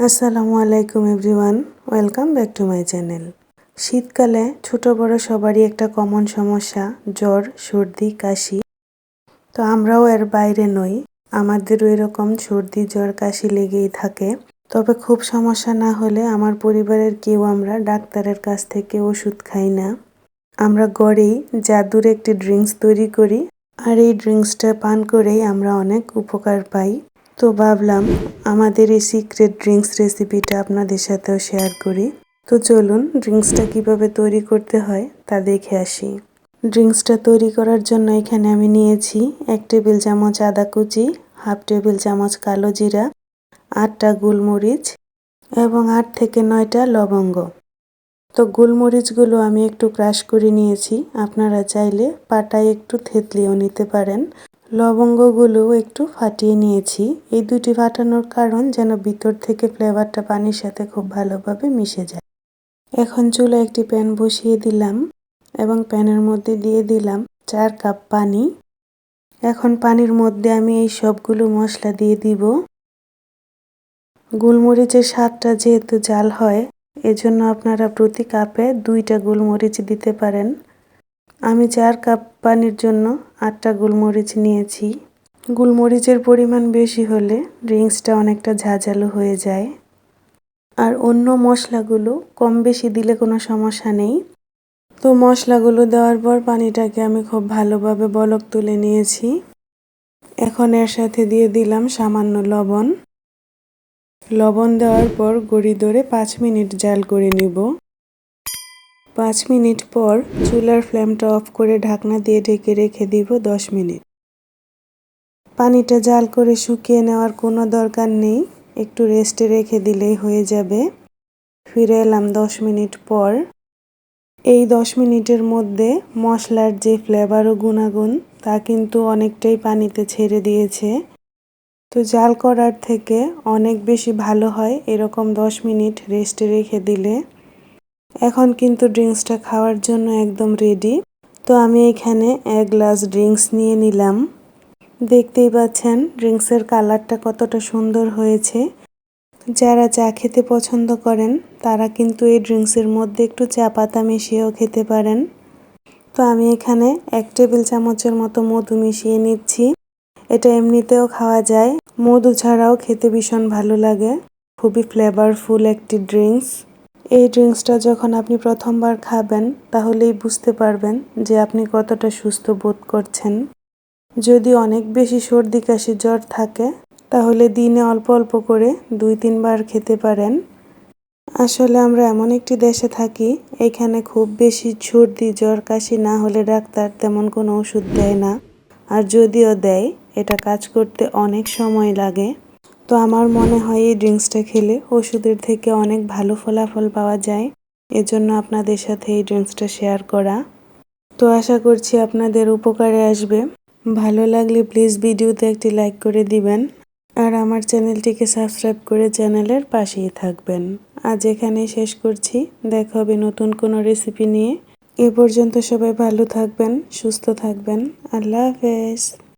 আসসালামু আলাইকুম everyone, welcome back to my channel. শীতকালে ছোট বড় সবারই একটা কমন সমস্যা, জ্বর, সর্দি, কাশি। তো আমরাও এর বাইরে নই, আমাদেরও এরকম সর্দি, জ্বর, কাশি লেগেই থাকে। তবে খুব সমস্যা না হলে আমার পরিবারের কেউ আমরা ডাক্তারের কাছ থেকে ওষুধ খাই না। আমরা গড়েই জাদুর একটি ড্রিঙ্কস তৈরি করি, আর এই ড্রিঙ্কসটা পান করেই আমরা অনেক উপকার পাই। তো ভাবলাম আমাদের এই সিক্রেট ড্রিঙ্কস রেসিপিটা আপনাদের সাথেও শেয়ার করি। তো চলুন ড্রিঙ্কসটা কীভাবে তৈরি করতে হয় তা দেখে আসি। ড্রিঙ্কসটা তৈরি করার জন্য এখানে আমি নিয়েছি এক টেবিল চামচ আদা কুচি, হাফ টেবিল চামচ কালো জিরা, আটটা গোলমরিচ এবং আট থেকে নয়টা লবঙ্গ। তো গোলমরিচগুলো আমি একটু ক্রাশ করে নিয়েছি। আপনারা চাইলে পাটায় একটু থেতলিও নিতে পারেন। লবঙ্গগুলো একটু ফাটিয়ে নিয়েছি। এই দুটি ফাটানোর কারণ যেন ভিতর থেকে ফ্লেভারটা পানির সাথে খুব ভালোভাবে মিশে যায়। এখন চুলা একটি প্যান বসিয়ে দিলাম এবং প্যানের মধ্যে দিয়ে দিলাম চার কাপ পানি। এখন পানির মধ্যে আমি এই সবগুলো মশলা দিয়ে দিব। গোলমরিচের স্বাদটা যেহেতু জাল হয়, এজন্য আপনারা প্রতি কাপে দুইটা গোলমরিচ দিতে পারেন। আমি চার কাপ পানির জন্য আটটা গোলমরিচ নিয়েছি। গোলমরিচের পরিমাণ বেশি হলে ড্রিঙ্কসটা অনেকটা ঝাঁঝালো হয়ে যায়। আর অন্য মশলাগুলো কম বেশি দিলে কোনো সমস্যা নেই। তো মশলাগুলো দেওয়ার পর পানিটাকে আমি খুব ভালোভাবে বলক তুলে নিয়েছি। এখন এর সাথে দিয়ে দিলাম সামান্য লবণ। লবণ দেওয়ার পর গড়ি ধরে পাঁচ মিনিট জাল করে নিব। পাঁচ মিনিট পর চুলার ফ্লেমটা অফ করে ঢাকনা দিয়ে ঢেকে রেখে দিব দশ মিনিট। পানিটা জাল করে শুকিয়ে নেওয়ার কোনো দরকার নেই, একটু রেস্টে রেখে দিলেই হয়ে যাবে। ফিরে এলাম দশ মিনিট পর। এই দশ মিনিটের মধ্যে মশলার যে ফ্লেভার ও গুণাগুণ, তা কিন্তু অনেকটাই পানিতে ছেড়ে দিয়েছে। তো জাল করার থেকে অনেক বেশি ভালো হয় এরকম দশ মিনিট রেস্টে রেখে দিলে। এখন কিন্তু ড্রিঙ্কসটা খাওয়ার জন্য একদম রেডি তো আমি এখানে এক গ্লাস ড্রিঙ্কস নিয়ে নিলাম। দেখতেই পাচ্ছেন, ড্রিঙ্কসের কালারটা কতটা সুন্দর হয়েছে। যারা চা খেতে পছন্দ করেন, তারা কিন্তু এই ড্রিঙ্কসের মধ্যে একটু চা পাতা মিশিয়েও খেতে পারেন। তো আমি এখানে এক টেবিল চামচের মতো মধু মিশিয়ে নিচ্ছি। এটা এমনিতেও খাওয়া যায়। মধু ছাড়াও খেতে ভীষণ ভালো লাগে। খুবই ফ্লেভারফুল একটি ড্রিঙ্কস। এই ড্রিঙ্কসটা যখন আপনি প্রথমবার খাবেন, তাহলেই বুঝতে পারবেন যে আপনি কতটা সুস্থ বোধ করছেন। যদি অনেক বেশি সর্দি, কাশি, জ্বর থাকে, তাহলে দিনে অল্প অল্প করে দুই, তিনবার খেতে পারেন। আসলে আমরা এমন একটি দেশে থাকি, এখানে খুব বেশি সর্দি, জ্বর, কাশি না হলে ডাক্তার তেমন কোনো ওষুধ দেয় না। আর যদিও দেয়, এটা কাজ করতে অনেক সময় লাগে। তো আমার মনে হয় এই ড্রিঙ্কসটা খেলে ওষুধের থেকে অনেক ভালো ফলাফল পাওয়া যায়। এজন্য আপনাদের সাথে এই ড্রিঙ্কসটা শেয়ার করা। তো আশা করছি আপনাদের উপকারে আসবে। ভালো লাগলে প্লিজ ভিডিওতে একটি লাইক করে দিবেন। আর আমার চ্যানেলটিকে সাবস্ক্রাইব করে চ্যানেলের পাশেই থাকবেন। আজ এখানেই শেষ করছি। দেখা হবে নতুন কোনো রেসিপি নিয়ে। এ পর্যন্ত সবাই ভালো থাকবেন, সুস্থ থাকবেন। আল্লাহ হাফেজ।